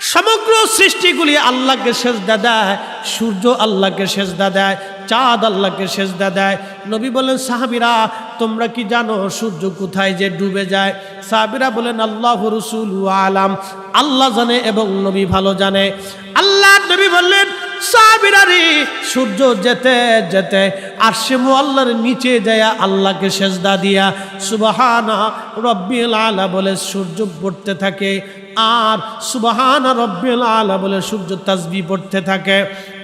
সমগ্র সৃষ্টিগুলি আল্লাহকে সেজদা দেয়, সূর্য আল্লাহকে সেজদা দেয়, চাঁদ আল্লাহকে সেজদা দেয়। নবী বলেন, সাহাবিরা, তোমরা কি জানো সূর্য কোথায় যে ডুবে যায়? সাহাবিরা বলেন, আল্লাহ রসুল আলাম, আল্লাহ জানে এবং নবী ভালো জানে। আল্লাহ নবী বললেন সাহাবিরারি সূর্য যেতে যেতে আর সে আল্লাহর নিচে যায় আল্লাহকে সেজদা দিয়া, সুবাহানা রব্বিল আলা বলে সূর্য পড়তে থাকে। আর সুবাহান রব্বিল আলা বলে সূর্য তাসবি পড়তে থাকে।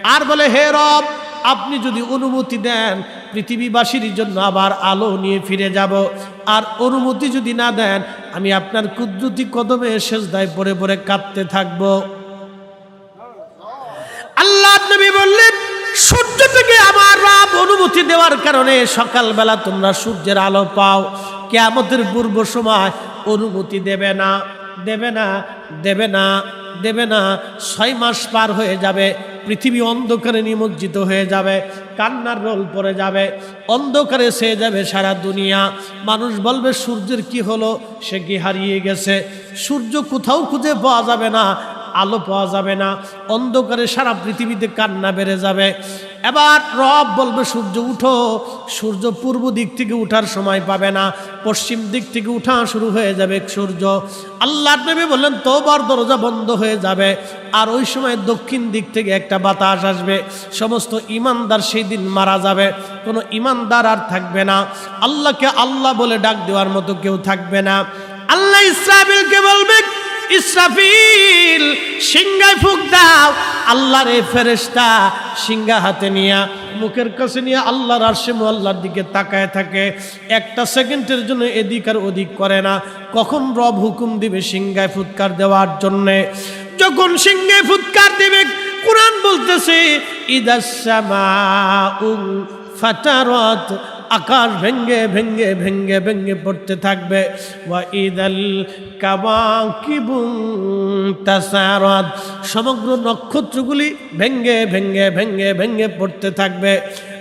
আর বলে, হে রব, আপনি যদি অনুমতি দেন, পৃথিবীবাসীর জন্য আবার আলো নিয়ে ফিরে যাব। আর অনুমতি যদি না দেন, আমি আপনার কুদরতি কদমে সেজদায় পরে পরে কাঁদতে থাকব। আল্লাহ নবী বললেন, সূর্য থেকে আমার রাব অনুমতি দেওয়ার কারণে সকালবেলা তোমরা সূর্যের আলো পাও। কেয়ামতের পূর্ব সময় অনুমতি দেবে না। দেবে না দেবে না দেবে না। ছয় মাস পার হয়ে যাবে, পৃথিবী অন্ধকারে নিমজ্জিত হয়ে যাবে, কান্নার রোল পড়ে যাবে, অন্ধকারে সে যাবে সারা দুনিয়া। মানুষ বলবে, সূর্যের কি হলো? সে কি হারিয়ে গেছে? সূর্য কোথাও খুঁজে পাওয়া যাবে না। আলো পাওয়া যাবে না। অন্ধকারে সারা পৃথিবীতে কান্না বেড়ে যাবে। এবার রব বলবে, সূর্য উঠো। সূর্য পূর্ব দিক থেকে উঠার সময় পাবে না। পশ্চিম দিক থেকে উঠা শুরু হয়ে যাবে সূর্য। আল্লাহ নবী বললেন, তোবার দরজা বন্ধ হয়ে যাবে। আর ওই সময় দক্ষিণ দিক থেকে একটা বাতাস আসবে। সমস্ত ইমানদার সেই দিন মারা যাবে। কোনো ইমানদার আর থাকবে না। আল্লাহকে আল্লাহ বলে ডাক দেওয়ার মতো কেউ থাকবে না। আল্লাহ ইসরাফিলকে বলবে ইসরাফিল, সিংহায় ফুক দাও। আল্লাহর এই ফেরেস্তা সিংহা হাতে নিয়া মুখের কাছে নিয়ে আল্লাহর আরশে আল্লাহর দিকে তাকায় থাকে। একটা সেকেন্ডের জন্য এদিক আর ওদিক করে না। কখন রব হুকুম দিবে সিংহায় ফুৎকার দেওয়ার জন্যে? যখন সিংহায় ফুৎকার দিবে, কোরআন বলতেছে ইদাসমা ফাটারত আকাশ ভেঙ্গে ভেঙ্গে ভেঙ্গে ভেঙ্গে পড়তে থাকবে। ওয়া তাসারাত। সমগ্র নক্ষত্রগুলি ভেঙ্গে ভেঙ্গে ভেঙ্গে ভেঙ্গে পড়তে থাকবে।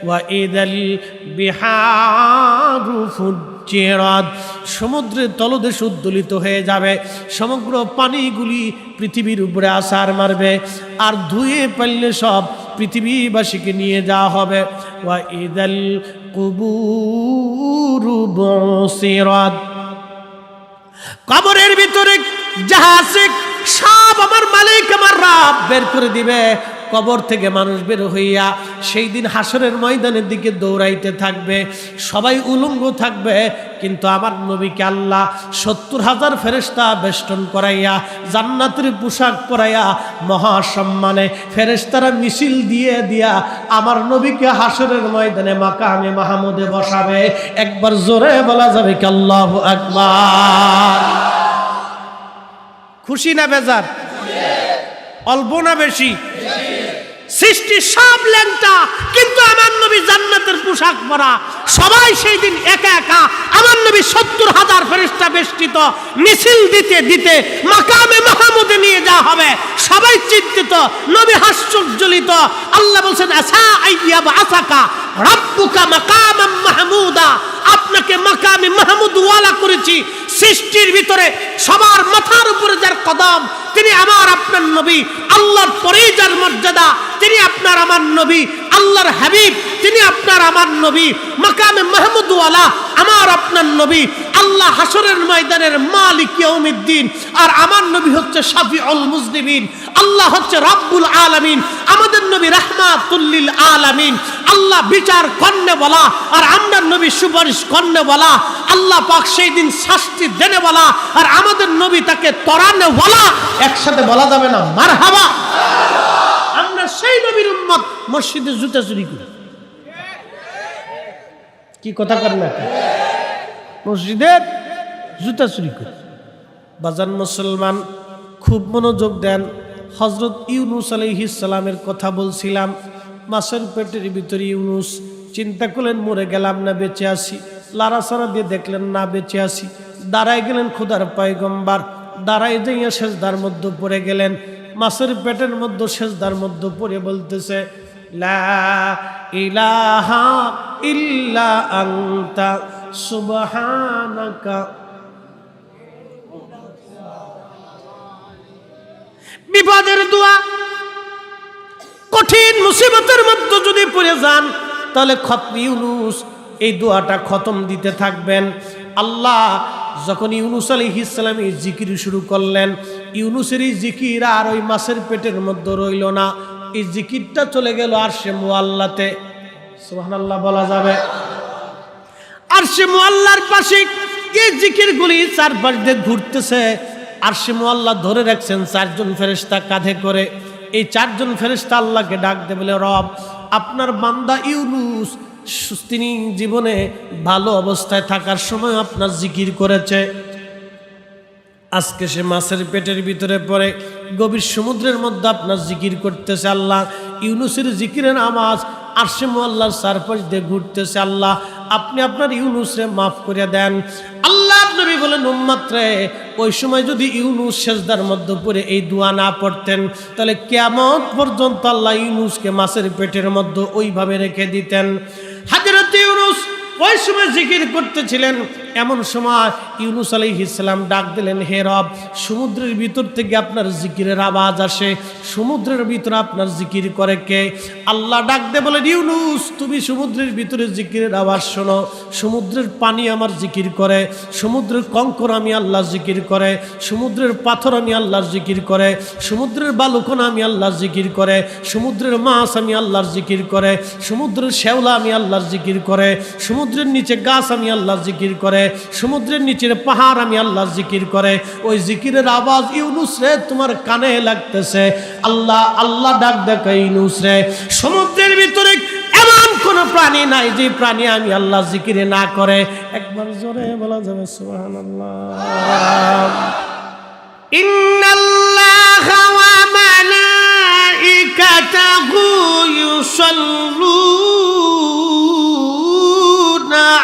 ওয়া বিহারু ফুজ্জিরাত। সমুদ্রের তলদেশ উদ্দোলিত হয়ে যাবে। সমগ্র পানিগুলি পৃথিবীর উপরে আসার মারবে। আর ধুয়ে পারলে সব পৃথিবীবাসীকে নিয়ে যাওয়া হবে। ওয়া ইদাল কুবুরু বসিরাত। কবরের ভিতরে যাহা আছে, সব আমার মালিক, আমার রাব বের করে দিবে। কবর থেকে মানুষ বের হইয়া সেই দিন হাসরের ময়দানের দিকে দৌড়াইতে থাকবে। সবাই উলঙ্গ থাকবে, কিন্তু আমার নবীকে আল্লাহ সত্তর হাজার ফেরেস্তা বেষ্টন করাইয়া, জান্নাতের পোশাক পরাইয়া মহাসম্মানে ফেরেস্তারা মিছিল দিয়ে দিয়া আমার নবীকে হাসরের ময়দানে মাকামে মাহমুদে বসাবে। একবার জোরে বলা যাবে কি আল্লাহ আকবার। খুশি না বেজার? অল্প না বেশি? সৃষ্টি সব ল্যাংটা, কিন্তু আমার নবী জান্নাতের পোশাক পরা। সবাই সেই দিন একা একা। আমার নবী সত্তর হাজার ফেরিস্তা বেষ্টিত, মিছিল দিতে দিতে মাকামে মাহমুদে নিয়ে যাওয়া হবে। সবাই চিন্তিত, নবী হাস্যজ্জ্বলিত। আল্লাহ বলছেন আসা আইয়াব আসাকা, রাব্বুকা মাকামাম মাহমুদা। আপনাকে মাকামে মাহমুদ ওয়ালা করেছি। সৃষ্টির ভিতরে সবার মাথার উপরে যার কদম, তিনি আমার আপনার নবী, আল্লাহর পরেই যার মর্যাদা, তিনি আপনার আমার নবী, আল্লাহর হাবিব, তিনি আপনার আমার নবী। মাকামে মাহমুদওয়ালা আমার আপনার নবী, আল্লাহ হাসরের ময়দানের মালিক ইয়ৌমিদ্দিন আর আমার নবী হচ্ছে শাফি অল মুজলিমিন আল্লাহ হচ্ছে রাব্বুল আলামিন, আমাদের নবী রাহমাতুল্লিল আলামিন। আল্লাহ বিচার কন্যে বলা, আর আমরা নবী সুপারিশ কন্যে বলা, আল্লাহ পাক সেই দিন শাস্তি দেনে বলা, আর আমাদের নবী তাকে তরানে বলা, একসাথে বলা যাবে না, মারহাবা। আমরা সেই নবীর উম্মত মসজিদে জুতা চুরি করি। কি কথা করেন না? মসজিদের জুতা চুরি করি। বাজান মুসলমান খুব মনোযোগ দেন হজরত ইউনুস আলহিসালামের কথা বলছিলাম। মাছের পেটের ভিতরে ইউনুস, চিন্তা করলেন, মরে গেলাম না, বেঁচে আসি লাড়াছাড়া দিয়ে দেখলেন, না, বেঁচে আসি দাঁড়ায় গেলেন খুদার পায়গম্বার। দাঁড়াই যাইয়া শেষদার মধ্যে পড়ে গেলেন। মাছের পেটের মধ্যে শেষদার মধ্যে পড়ে বলতেছে, লা ইলাহা ইল্লা আনতা, সুবহানাকা বিপদের দোয়া। কঠিন মুসিবতের মধ্যে যদি পড়ে যান, তাহলে খতম ইউনুস, এই দোয়াটা খতম দিতে থাকবেন। আল্লাহ যখন ইউনুস আলী ইসলাম এই জিকির শুরু করলেন, ইউনুসের এই জিকির আর ওই মাছের পেটের মধ্যে রইল না। এই জিকিরটা চলে গেল আর সে মোয়াল্লাতে সুবহানাল্লাহ বলা যাবে। আর সে মোয়াল্লার পাশে এই জিকিরগুলি চারপাশ দিয়ে ঘুরতেছে। আর মোয়াল্লা ধরে রাখছেন, চারজন ফেরেস্তা কাঁধে করে। এই চারজন ফেরেস্তা আল্লাহকে ডাক দে বলে, রব, আপনার বান্দা ইউনুস তিনি জীবনে ভালো অবস্থায় থাকার সময় আপনার জিকির করেছে। আজকে সে মাছের পেটের ভিতরে পড়ে, গভীর সমুদ্রের মধ্যে আপনার জিকির করতেছে আল্লাহ। ইউনুসের জিকিরের আওয়াজ আরশে মোল্লার চারপাশ দিয়ে ঘুরতেছে আল্লাহ। আপনি আপনার ইউনুসে মাফ করে দেন। আল্লাহ নবী বলেন উম্মাত্রে ওই সময় যদি ইউনুস সেজদার মধ্যে পড়ে এই দোয়া না পড়তেন, তাহলে কেমন পর্যন্ত আল্লাহ ইউনুসকে মাছের পেটের মধ্যে ওইভাবে রেখে দিতেন। হাজরত ইউনুস ওই সময় জিকির করতেছিলেন এমন সময় ইউনুস আলী ইসলাম ডাক দিলেন, হে রব, সমুদ্রের ভিতর থেকে আপনার জিকিরের আওয়াজ আসে। সমুদ্রের ভিতরে আপনার জিকির করে কে? আল্লাহ ডাক দে বলেন, ইউনুস, তুমি সমুদ্রের ভিতরে জিকিরের আওয়াজ শোনো। সমুদ্রের পানি আমার জিকির করে, সমুদ্রের কঙ্কর আমি আল্লাহ জিকির করে, সমুদ্রের পাথর আমি আল্লাহর জিকির করে, সমুদ্রের বালুকোনা আমি আল্লাহর জিকির করে, সমুদ্রের মাছ আমি আল্লাহর জিকির করে, সমুদ্রের শ্যাওলা আমি আল্লাহর জিকির করে, সমুদ্রের নিচে গাছ আমি আল্লাহর জিকির করে সমুদ্রের নিচের পাহাড় আমি আল্লাহর জিকির করে। ওই জিকিরের আওয়াজ ইউনুস রে, তোমার কানে লাগতেছে। আল্লাহ আল্লাহ ডাক দেখা ইউনুস রে। সমুদ্রের ভিতরে এমন কোন প্রাণী নাই যে প্রাণী আমি আল্লাহ জিকিরে না করে। একবার জোরে বলা যাবে, সুবহানাল্লাহ। ইন্নাল্লাহ ওয়া মালাইকাতাহু ইউসাল্লুনা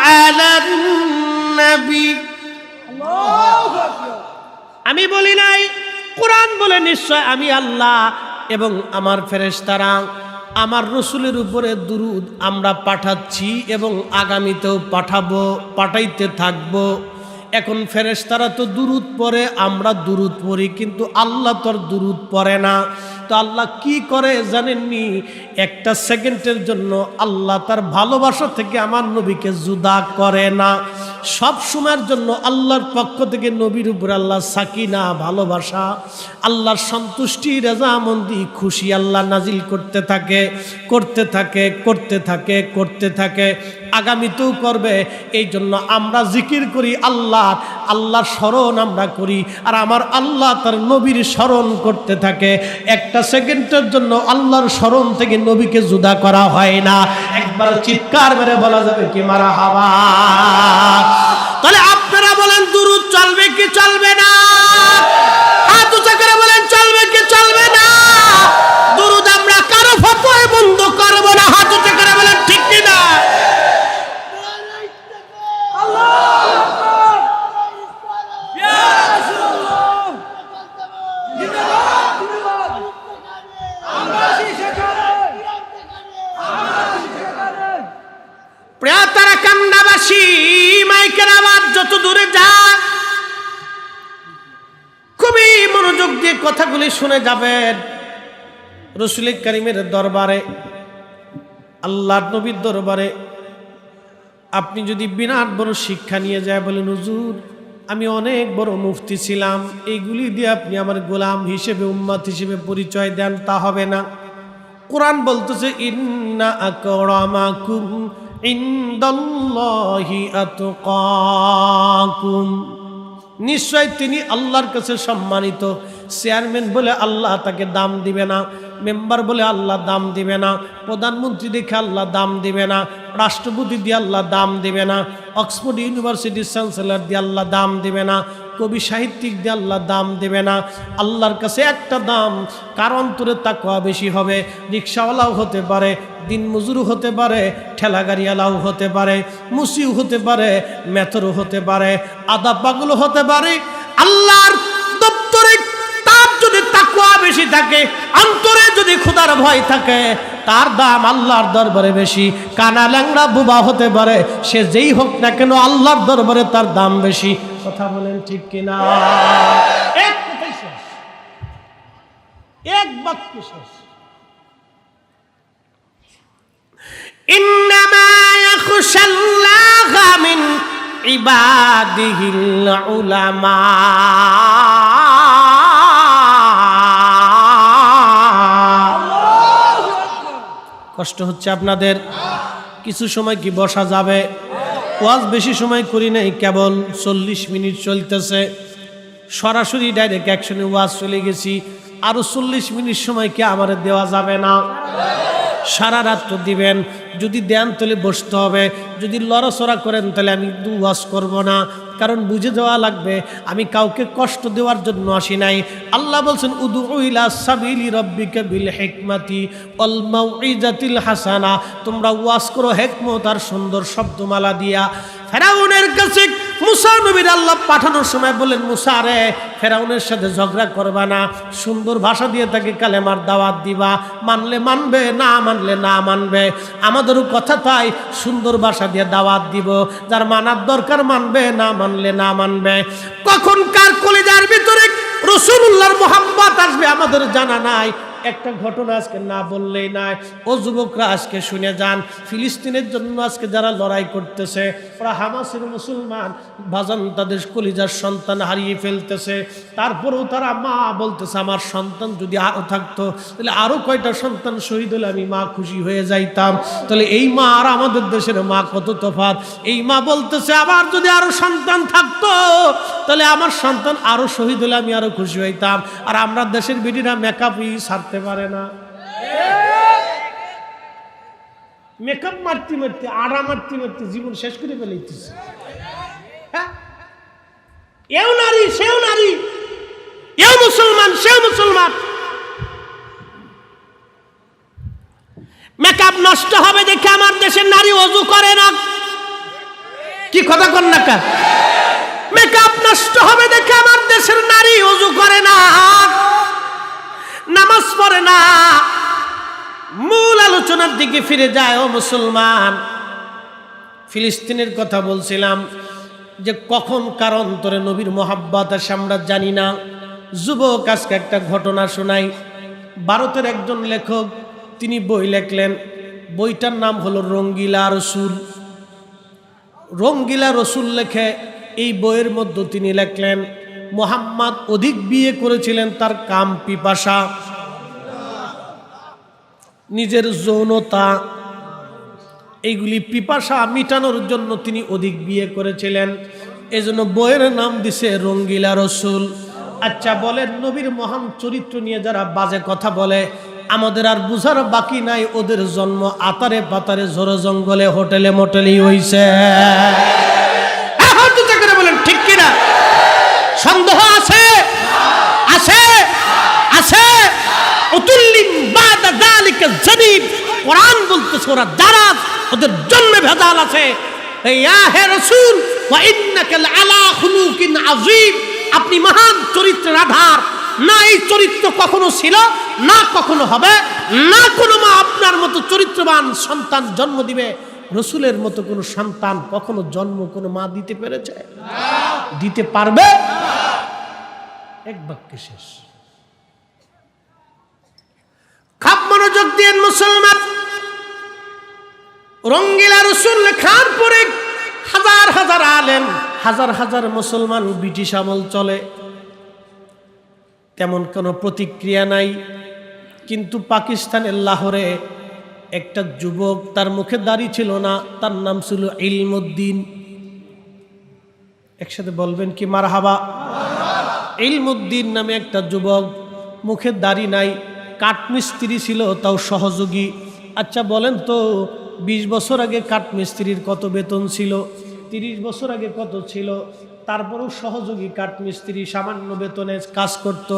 আলান আমি বলি নাই কোরআন বলে নিশ্চয় আমি আল্লাহ এবং আমার ফেরেশতারা। আমার রসুলের উপরে দুরুদ আমরা পাঠাচ্ছি এবং আগামীতেও পাঠাবো পাঠাইতে থাকব। এখন ফেরেশতারা তো দুরুদ পরে আমরা দুরুদ পড়ি কিন্তু আল্লাহ তোর দুরুদ পড়ে না। তো আল্লাহ কি করে জানেননি? একটা সেকেন্ডের জন্য আল্লাহ তার ভালোবাসা থেকে আমার নবীকে জুদা করে না। সব সময়ের জন্য আল্লাহর পক্ষ থেকে নবীর উপর আল্লাহ সাকিনা, ভালোবাসা, আল্লাহর সন্তুষ্টি, রেজামন্দি, খুশি আল্লাহ নাজিল করতে থাকে করতে থাকে করতে থাকে করতে থাকে। আগামীতেও করবে। এই জন্য আমরা জিকির করি আল্লাহ, আল্লাহর স্মরণ আমরা করি। আর আমার আল্লাহ তার নবীর স্মরণ করতে থাকে। একটা সেকেন্ডের জন্য আল্লাহর স্মরণ থেকে নবীকে জুদা করা হয় না। একবার চিৎকার মেরে বলা যাবে, কি মারা হাওয়া তাহলে আপনারা বলেন, দুরুদ চলবে কি চলবে দিয়ে কথাগুলি শুনে যাবেন। রসুল করিমের দরবারে আল্লাহ নবীর দরবারে, আপনি যদি বিরাট বড় শিক্ষা নিয়ে যায় বলেন, হুজুর, আমি অনেক বড় মুফতি ছিলাম। এইগুলি দিয়ে আপনি আমার গোলাম হিসেবে, উম্মাত হিসেবে পরিচয় দেন, তা হবে না। কোরআন বলতেছে, ইন্না নিশ্চয় তিনি আল্লাহর কাছে সম্মানিত। চেয়ারম্যান বলে আল্লাহ তাকে দাম দিবে না, মেম্বার বলে আল্লাহ দাম দিবে না, প্রধানমন্ত্রী দেখে আল্লাহ দাম দিবে না, রাষ্ট্রপতি দিয়ে আল্লাহ দাম দিবে না, অক্সফোর্ড ইউনিভার্সিটির চ্যান্সেলর দিয়ে আল্লাহ দাম দিবে না কবি সাহিত্যিক দিয়ে আল্লাহ দাম দেবে না। আল্লাহর কাছে একটা দাম, কার অন্তরে তাকওয়া বেশি হবে? রিক্সাওয়ালাও হতে পারে, দিন মজুরও হতে পারে, ঠেলা গাড়িওয়ালাও হতে পারে, মুসিও হতে পারে মেথরও হতে পারে, আদা পাগলও হতে পারে। আল্লাহর দপ্তরে তার যদি তাকুয়া বেশি থাকে, অন্তরে যদি খোদার ভয় থাকে, তার দাম আল্লাহর দরবারে বেশি। কানা ল্যাংড়া বুবা হতে পারে, সে যেই হোক না কেন আল্লাহর দরবারে তার দাম বেশি। কথা বলেন ঠিক কিনা এক কথাই শেষ। এক বাক্য শেষ إنما يخشى الله من عباده العلماء কষ্ট হচ্ছে আপনাদের কিছু সময় কি বসা যাবে ওয়াজ বেশি সময় করি নাই, কেবল চল্লিশ মিনিট চলতেছে। সরাসরি ডাইরেক্ট অ্যাকশনে ওয়াজ চলে গেছি। আরও চল্লিশ মিনিট সময় কি আমার দেওয়া যাবে না? সারা রাত তো দিবেন। যদি দেন তাহলে বসতে হবে। যদি লড়াচড়া করেন তাহলে আমি দু ওয়াজ করব না। কারণ বুঝে দেওয়া লাগবে, আমি কাউকে কষ্ট দেওয়ার জন্য আসি নাই। আল্লাহ বলছেন উদু ইলা সাবিলি রব্বিকা বিল হিকমাতি অল মাউইজাতিল হাসানা। তোমরা ওয়াজ করো, হেকমত আর সুন্দর শব্দমালা দিয়া। ফেরাউনের কাছে মুসা নবীর আল্লাহ পাঠানোর সময় বললেন, মুসা রে, ফেরাউনের সাথে ঝগড়া করবা না, সুন্দর ভাষা দিয়ে তাকে কালেমার দাওয়াত দিবা, মানলে মানবে, না মানলে না মানবে। আমাদেরও কথা তাই, সুন্দর ভাষা দিয়ে দাওয়াত দিব, যার মানার দরকার মানবে, না মানলে না মানবে। কখন কার কলেজার ভিতরে রসুল্লাহর মোহাম্মত আসবে আমাদের জানা নাই একটা ঘটনা আজকে না বললেই নাই ও যুবকরা আজকে শুনে যান, ফিলিস্তিনের জন্য আজকে যারা লড়াই করতেছে, ওরা হামাসের মুসলমান ভাজান তাদের কলিজার সন্তান হারিয়ে ফেলতেছে। তারপরেও তারা মা বলতেছে, আমার সন্তান যদি আরও থাকতো, তাহলে আরও কয়টা সন্তান শহীদ হলে আমি মা খুশি হয়ে যাইতাম। তাহলে এই মা আর আমাদের দেশের মা কত তফাৎ? এই মা বলতেছে, আমার যদি আরও সন্তান থাকতো, তাহলে আমার সন্তান আরও শহীদ হলে আমি আরও খুশি হইতাম। আর আমরা দেশের বিটিরা মেকআপই ছাড়তে পারে না। মেকআপ মারতে মারতে, আড়া মারতে মারতে জীবন শেষ করে ফেলাইতেছে। হ্যাঁ? এও নারী, সেও নারী, এও মুসলমান, সেও মুসলমান। মেকআপ নষ্ট হবে দেখে আমার দেশের নারী অজু করে না। কি কথা না মেকআপ নষ্ট হবে দেখে আমার দেশের নারী অজু করে না। পড়ে না। মূল আলোচনার দিকে ফিরে যায়, ও মুসলমান। ফিলিস্তিনের কথা বলছিলাম যে কখন কার অন্তরে নবীর মোহাব্বত আসে আমরা জানি না। যুবক আজকে একটা ঘটনা শোনাই। ভারতের একজন লেখক, তিনি বই লেখলেন। বইটার নাম হলো রঙ্গিলা রসুল। রঙ্গিলা রসুল লেখে এই বইয়ের মধ্যে তিনি লেখলেন, মোহাম্মদ অধিক বিয়ে করেছিলেন তার কাম পিপাসা নিজের যৌনতা এইগুলি পিপাসা মিটানোর জন্য তিনি অধিক বিয়ে করেছিলেন। এজন্য বইয়ের নাম দিছে রঙ্গিলা রসুল। আচ্ছা বলেন নবীর মহান চরিত্র নিয়ে যারা বাজে কথা বলে আমাদের আর বুঝার বাকি নাই ওদের জন্ম আতারে পাতারে জোর জঙ্গলে হোটেলে মোটেলেই হইছে। হ্যাঁ, বলেন ঠিক কিনা? সন্দেহ আছে আছে আছে উতুল্লিম বাদা যালিকা জানিব কোরআন বলতেছে, ওরা দারাজ, ওদের জন্মে ভেজাল আছে। আপনি মহান চরিত্রের আধার। না এই চরিত্র কখনো ছিল, না কখনো হবে, না কোনো মা আপনার মতো চরিত্রবান সন্তান জন্ম দিবে। রসুলের মতো কোনো সন্তান কখনো জন্ম কোনো মা দিতে পেরেছে? দিতে পারবে? এক বাক্যে শেষ। খাপ মনোযোগ দিয়ে মুসলমান রঙ্গিলা রসুল লেখার পরে হাজার হাজার আলেম, হাজার হাজার মুসলমান ব্রিটিশ আমল চলে। তেমন কোনো প্রতিক্রিয়া নাই, কিন্তু পাকিস্তানের লাহোরে একটা যুবক তার মুখে দাড়ি ছিল না, তার নাম ছিল ইলমুদ্দিন। একসাথে বলবেন কি মার হাবা ইলমুদ্দিন নামে একটা যুবক, মুখে দাড়ি নাই, কাঠমিস্ত্রি ছিল, তাও সহযোগী। আচ্ছা বলেন তো বিশ বছর আগে কাঠমিস্ত্রির কত বেতন ছিল? তিরিশ বছর আগে কত ছিল? তারপরেও সহযোগী কাঠমিস্ত্রি সামান্য বেতনে কাজ করত।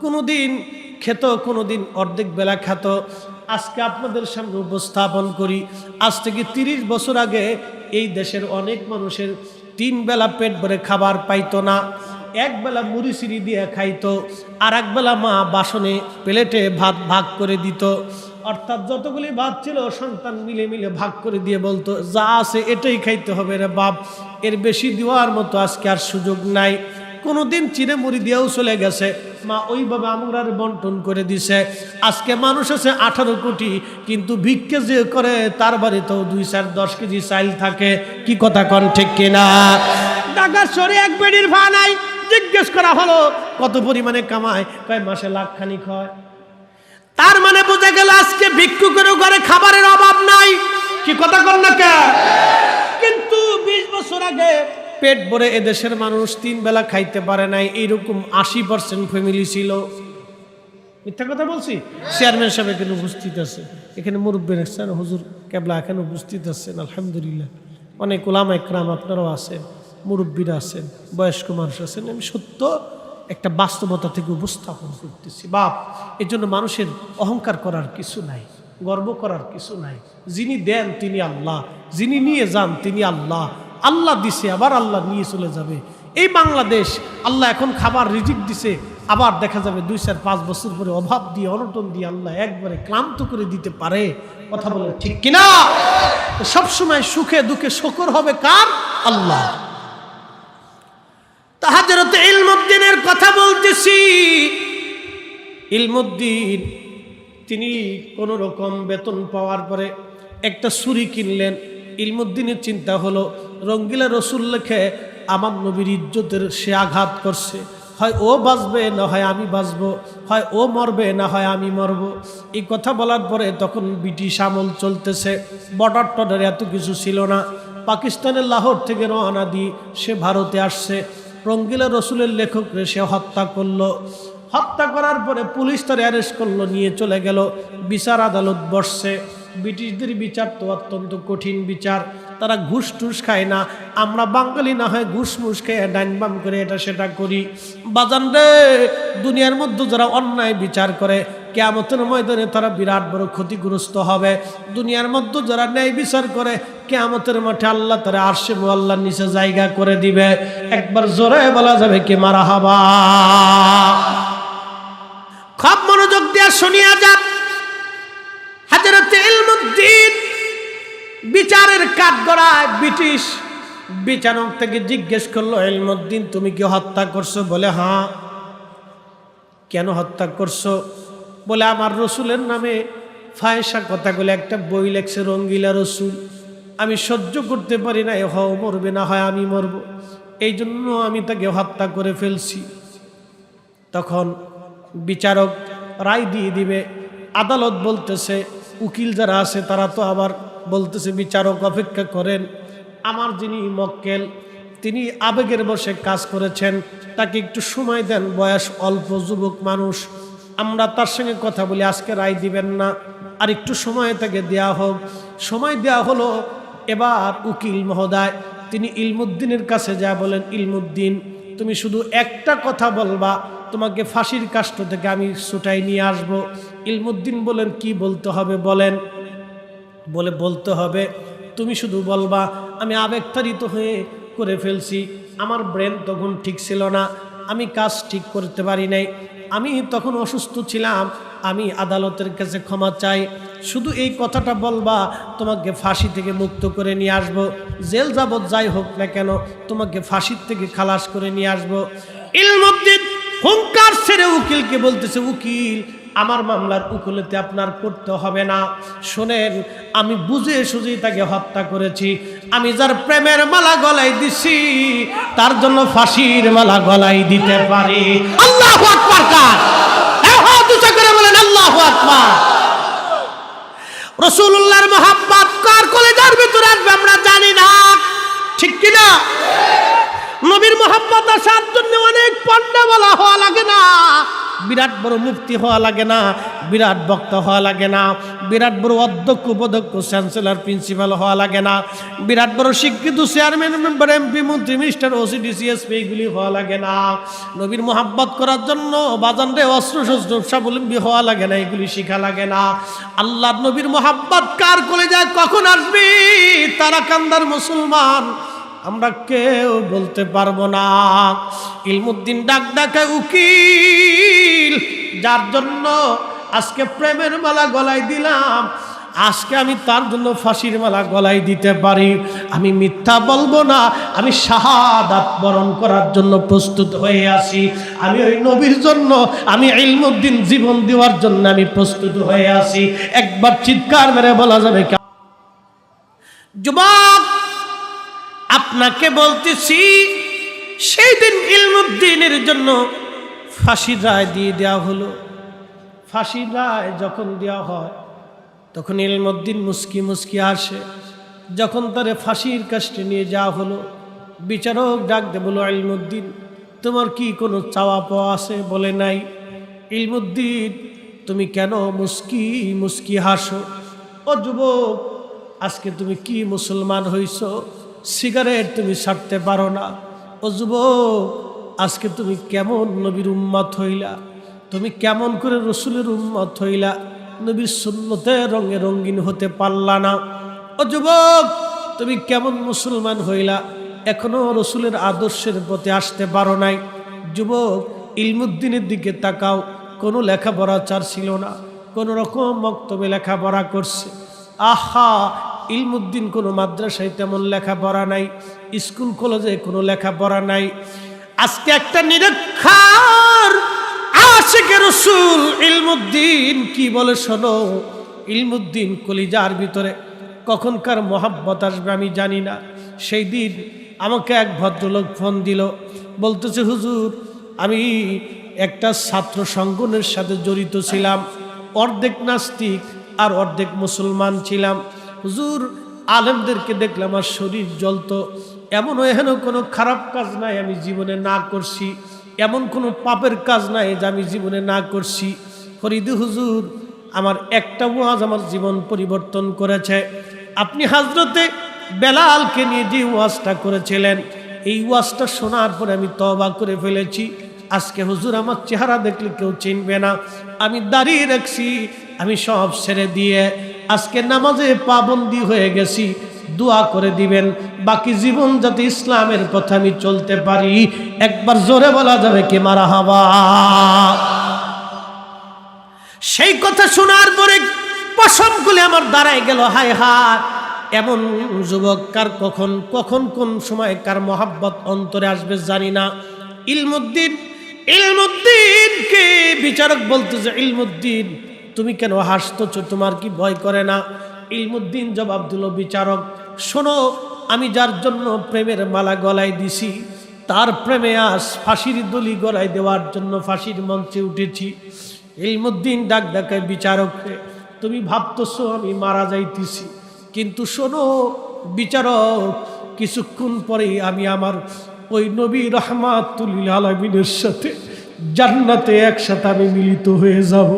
কোনোদিন খেত, কোনোদিন অর্ধেক বেলা খেত। আজকে আপনাদের সামনে উপস্থাপন করি। আজ থেকে তিরিশ বছর আগে এই দেশের অনেক মানুষের তিন বেলা পেট ভরে খাবার পাইতো না। এক বেলা মুড়ি সিঁড়ি দিয়ে খাইতো। আর এক বেলা মা বাসনে প্লেটে ভাত ভাগ করে দিত। অর্থাৎ যতগুলি ভাত ছিল, সন্তান মিলে মিলে ভাগ করে দিয়ে বলতো, যা আছে এটাই খাইতে হবে রে বাপ। এর বেশি দেওয়ার মতো আজকে আর সুযোগ নাই। কোনোদিন চিনে মুড়ি দিয়েও চলে গেছে। মা ওইভাবে আমরার বন্টন করে দিছে। আজকে মানুষ আছে আঠারো কোটি, কিন্তু ভিক্ষে যে করে, তার বাড়িতেও দুই চার দশ কেজি চাইল থাকে। কি কথা কন ঠিক কিনা? ঢাকার শহরে এক বেডির ভা নাই। জিজ্ঞেস করা হলো, কত পরিমাণে কামায়? কয়, মাসে লাখ খানিক হয়। তার মানে বোঝা ভিক্ষু করে ঘরে খাবারের অভাব নাই। কি কথা কর না কে? কিন্তু বিশ বছর আগে পেট ভরে এদেশের মানুষ তিন বেলা খাইতে পারে নাই এইরকম আশি পার্সেন্ট ফ্যামিলি ছিল। মিথ্যা কথা বলছি? চেয়ারম্যান সাহেব এখানে উপস্থিত আছে। এখানে মুরব্বী রাখছেন হুজুর কেবলা এখানে উপস্থিত আছেন আলহামদুলিল্লাহ। অনেক ওলামা একরাম আপনারাও আছেন মুরব্বীরা আছেন বয়স্ক মানুষ আছেন আমি সত্য একটা বাস্তবতা থেকে উপস্থাপন করতেছি। বাপ এর জন্য মানুষের অহংকার করার কিছু নাই, গর্ব করার কিছু নাই। যিনি দেন তিনি আল্লাহ, যিনি নিয়ে যান তিনি আল্লাহ। আল্লাহ দিছে, আবার আল্লাহ নিয়ে চলে যাবে। এই বাংলাদেশ, আল্লাহ এখন খাবার রিজিক দিছে, আবার দেখা যাবে দুই চার পাঁচ বছর পরে অভাব দিয়ে, অনটন দিয়ে আল্লাহ একবারে ক্লান্ত করে দিতে পারে। কথা বলে ঠিক কিনা? সবসময় সুখে দুঃখে শকর হবে কার? আল্লাহ। তাহাজরতে ইলমুদ্দিনের কথা বলতেছি। ইলমুদ্দিন, তিনি কোনো রকম বেতন পাওয়ার পরে একটা ছুরি কিনলেন। ইলমুদ্দিনের চিন্তা হলো, রঙ্গিলা রসুল লেখে আমার নবীর ইজ্জতের সে আঘাত করছে। হয় ও বাঁচবে, না হয় আমি বাঁচবো। হয় ও মরবে, না হয় আমি মরব। এই কথা বলার পরে তখন ব্রিটিশ আমল চলতেছে। বর্ডার টর্ডার এত কিছু ছিল না। পাকিস্তানের লাহোর থেকে রওনা দিয়ে সে ভারতে আসছে। রঙ্গিলা রসুলের লেখকরে সে হত্যা করল। হত্যা করার পরে পুলিশ তার অ্যারেস্ট করল, নিয়ে চলে গেল। বিচার আদালত বসছে। ব্রিটিশদের বিচার তো অত্যন্ত কঠিন বিচার। তারা ঘুষ টুস খায় না। আমরা বাঙালি না হয় ঘুষ মুস খেয়ে ডাইন বাম করে এটা সেটা করি। বাজান রে, দুনিয়ার মধ্যে যারা অন্যায় বিচার করে, কেয়ামতের ময়দানে তারা বিরাট বড় ক্ষতিগ্রস্ত হবে। দুনিয়ার মধ্যে যারা ন্যায় বিচার করে, কেয়ামতের মাঠে আল্লাহ তারা আরশে আল্লাহর নিচে জায়গা করে দিবে। একবার জোরে বলা যাবে কে মারা হাবা। খুব মনোযোগ দিয়া শুনিয়া যান। হাজারতে ইলমুদ্দিন বিচারের কাঠ গড়ায় ব্রিটিশ বিচারক থেকে জিজ্ঞেস করল ইলমুদ্দিন তুমি কি হত্যা করছ? বলে হ্যাঁ। কেন হত্যা করছ? বলে, আমার রসুলের নামে ফায়সা কথাগুলো, একটা বই লেখছে, রঙ্গিলা রসুল। আমি সহ্য করতে পারি না, এ হ মরবে, না হয় আমি মরব। এই জন্য আমি তাকে হত্যা করে ফেলছি। তখন বিচারক রায় দিয়ে দিবে, আদালত বলতেছে, উকিল যারা আছে তারা তো আবার বলতেছে, বিচারক অপেক্ষা করেন, আমার যিনি মক্কেল, তিনি আবেগের বসে কাজ করেছেন, তাকে একটু সময় দেন, বয়স অল্প, যুবক মানুষ, আমরা তার সঙ্গে কথা বলি, আজকে রায় দিবেন না, আর একটু সময় তাকে দেয়া হোক। সময় দেয়া হলো, এবার উকিল মহোদয়, তিনি ইলমুদ্দিনের কাছে যা বলেন, ইলমুদ্দিন, তুমি শুধু একটা কথা বলবা, তোমাকে ফাঁসির কাষ্ট থেকে আমি ছুটাই নিয়ে আসব। ইলমুদ্দিন বলেন, কি বলতে হবে বলেন। বলে বলতে হবে, তুমি শুধু বলবা, আমি আবেগতাড়িত হয়ে করে ফেলছি। আমার ব্রেন তখন ঠিক ছিল না, আমি কাজ ঠিক করতে পারি নাই। আমি তখন অসুস্থ ছিলাম, আমি আদালতের কাছে ক্ষমা চাই। শুধু এই কথাটা বলবা, তোমাকে ফাঁসি থেকে মুক্ত করে নিয়ে আসব। জেল যাবৎ যাই হোক না কেন, তোমাকে ফাঁসির থেকে খালাস করে নিয়ে আসব। ইলমুদ্দিন হুঙ্কার ছেড়ে উকিলকে বলতেছে, উকিল আমার মামলার উকিলতে আপনার করতে হবে না। শোনেন, আমি বুঝে সুঝেই তাকে হত্যা করেছি। আমি যার প্রেমের মালা গলায় দিছি, তার জন্য ফাঁসির মালা গলাই দিতে পারি। আল্লাহ কার? বলেন, আল্লাহ রসুল্লাহর মহাব্বাত কার কলেজার ভিতরে আসবে আমরা জানি না। ঠিক কিনা? নবীর মোহাম্মত আসার জন্য অনেক পণ্ডা বলা হওয়া লাগে না। বিরাট বড় মুক্তি হওয়া লাগে না, বিরাট বক্তা হওয়া লাগে না, বিরাট বড় অধ্যক্ষ, উপধ্যক্ষ, চ্যান্সেলর, প্রিন্সিপাল হওয়া লাগে না, বিরাট বড় শিক্ষিত চেয়ারম্যান, মেম্বার, এমপি, মন্ত্রী, মিনিস্টার ওসি ডিসিএসপি এগুলি হওয়া লাগে না। নবীর মোহাব্বত করার জন্য বাজানরে অস্ত্র, শস্ত্র, স্বাবলম্বী হওয়া লাগে না, এগুলি শিখা লাগে না। আল্লাহ নবীর মোহাব্বত কার কলে যায় কখন আসবি? তারা কান্দার মুসলমান, আমরা কেউ বলতে পারব না। ইলমুদ্দিন ডাক ডাকে উকিল যার জন্য আজকে প্রেমের মালা গলায় দিলাম, আজকে আমি তার জন্য ফাঁসির মালা গলায় দিতে পারি। আমি মিথ্যা বলব না, আমি শাহাদাত বরণ করার জন্য প্রস্তুত হয়ে আসি আমি ওই নবীর জন্য, আমি ইলমুদ্দিন জীবন দেওয়ার জন্য আমি প্রস্তুত হয়ে আসি একবার চিৎকার মেরে বলা যাবে যুবক, আপনাকে বলতেছি সেই দিন ইলমুদ্দিনের জন্য ফাঁসির রায় দিয়ে দেওয়া হলো। ফাঁসির রায় যখন দেওয়া হয়, তখন ইলমুদ্দিন মুস্কি মুস্কি আসে। যখন তারে ফাঁসির কাছে নিয়ে যাওয়া হলো, বিচারক ডাক দে বলো ইলমুদ্দিন তোমার কি কোনো চাওয়া পাওয়া আছে? বলে, নাই। ইলমুদ্দিন তুমি কেন মুস্কি মুস্কি হাসো? ও যুবক, আজকে তুমি কি মুসলমান হইছ? সিগারেট তুমি ছাড়তে পারো না। ও যুবক আজকে তুমি কেমন নবীর উম্মত হইলা? তুমি কেমন করে রসুলের উম্মত হইলা? নবীর সুন্নতে রঙে রঙিন হতে পারলা না। ও যুবক, তুমি কেমন মুসলমান হইলা? এখনও রসুলের আদর্শের পথে আসতে পারো নাই। যুবক, ইলমুদ্দিনের দিকে তাকাও। কোনো লেখাপড়া চার ছিল না। কোনো রকম বক্তব্যে লেখাপড়া করছে। আহা, ইলমুদ্দিন কোনো মাদ্রাসায় তেমন লেখাপড়া নাই। স্কুল, কলেজে কোনো লেখাপড়া নাই। আজকে একটা নিরক্ষার আশেকে রসুল ইলমুদ্দিন, কি বলে শোনো? ইলমুদ্দিন কলিজার ভিতরে কখনকার মহাব্বত আসবে আমি জানি না। সেই দিন আমাকে এক ভদ্রলোক ফোন দিল, বলতেছে, হুজুর, আমি একটা ছাত্র সংগঠনের সাথে জড়িত ছিলাম, অর্ধেক নাস্তিক আর অর্ধেক মুসলমান ছিলাম। হুজুর, আলেমদেরকে দেখলাম আমার শরীর জ্বলতো। এমনও এহেন কোনো খারাপ কাজ নাই আমি জীবনে না করছি। এমন কোনো পাপের কাজ নাই যে আমি জীবনে না করছি। ফরিদু হুজুর, আমার একটা ওয়াজ আমার জীবন পরিবর্তন করেছে। আপনি হাজরতে বেলালকে নিয়ে যে ওয়াজটা করেছিলেন, এই ওয়াজটা শোনার পরে আমি তবা করে ফেলেছি। আজকে হুজুর আমার চেহারা দেখলে কেউ চিনবে না। আমি দাঁড়িয়ে রাখছি, আমি সব ছেড়ে দিয়ে আজকে নামাজে পাবন্দি হয়ে গেছি। দোয়া করে দিবেন। বাকি জীবন যাতে ইসলামের পথে আমি চলতে পারি। একবার জোরে বলা যাবে কি মারা হাবা সেই কথা শোনার পরে পশম খুলে আমার দাঁড়ায় গেল, হায় হায়। এমন যুবক কার কখন কখন কোন সময় কার মহাব্বত অন্তরে আসবে জানি না। ইলমুদ্দিন ইলমুদ্দিনকে বিচারক বলতেছে, ইলমুদ্দিন, তুমি কেন হাসতেছ? তোমার কি ভয় করে না? ইলমুদ্দিন জবাব দিল, বিচারক শোনো, আমি যার জন্য প্রেমের মালা গলায় দিছি, তার প্রেমে আস ফাঁসির দলি গলায় দেওয়ার জন্য ফাঁসির মঞ্চে উঠেছি। ইলমুদ্দিন ডাক ডাকায় বিচারককে তুমি ভাবতেছো আমি মারা যাইতেছি। কিন্তু শোনো, বিচারক, কিছুক্ষণ পরেই আমি আমার ওই নবী রহমাতুল আলমিনের সাথে জান্নাতে একসাথে আমি মিলিত হয়ে যাব।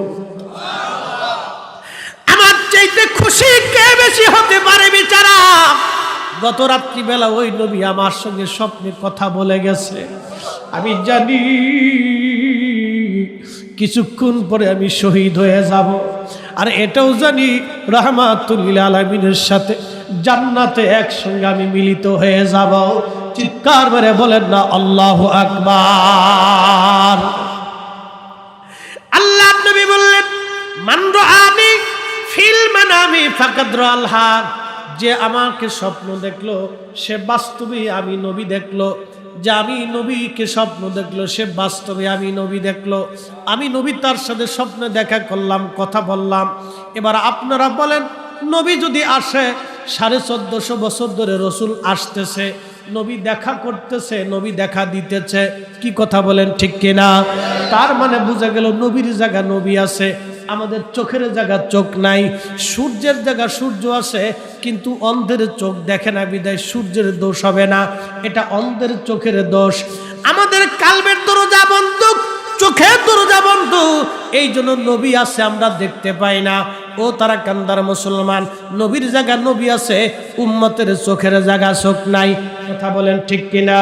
বেশি হতে পারে বিচারা। গত রাত্রিবেলা ওই নবী আমার সঙ্গে স্বপ্নে কথা বলে গেছে। আমি জানি কিছুক্ষণ পরে আমি শহীদ হয়ে যাব। আর এটাও জানি রহমাতুল্লিল আলমিনের সাথে জান্নাতে একসঙ্গে আমি মিলিত হয়ে যাব। চিৎকার মেরে বলেন না, আল্লাহ আকবার। আল্লাহ নবী বললেন মান্ড আমি ফিল মানামি ফাকাদ্র আল্লাহ যে আমাকে স্বপ্ন দেখল, সে বাস্তবে আমি নবী দেখল। যে আমি নবীকে স্বপ্ন দেখল, সে বাস্তবে আমি নবী দেখল। আমি নবী তার সাথে স্বপ্নে দেখা করলাম, কথা বললাম। এবার আপনারা বলেন, নবী যদি আসে, সাড়ে চোদ্দশো বছর ধরে রসুল আসতেছে, নবী দেখা করতেছে, নবী দেখা দিতেছে, কি কথা বলেন ঠিক কিনা? তার মানে বোঝা গেল নবীর জায়গা নবী আছে। আমাদের চোখের জায়গা চোখ নাই, সূর্যের জায়গা সূর্য আছে, কিন্তু অন্ধের চোখ দেখে না বিদায়, সূর্যের দোষ হবে না, এটা অন্ধের চোখের দোষ। আমাদের কালবের দরজা বন্ধ, চোখের দরজা বন্ধু এই জন্য নবী আছে আমরা দেখতে পাই না। ও তারা কান্দার মুসলমান, নবীর জায়গা নবী আছে, উম্মতের চোখের জায়গা চোখ নাই, কথা বলেন ঠিক কিনা?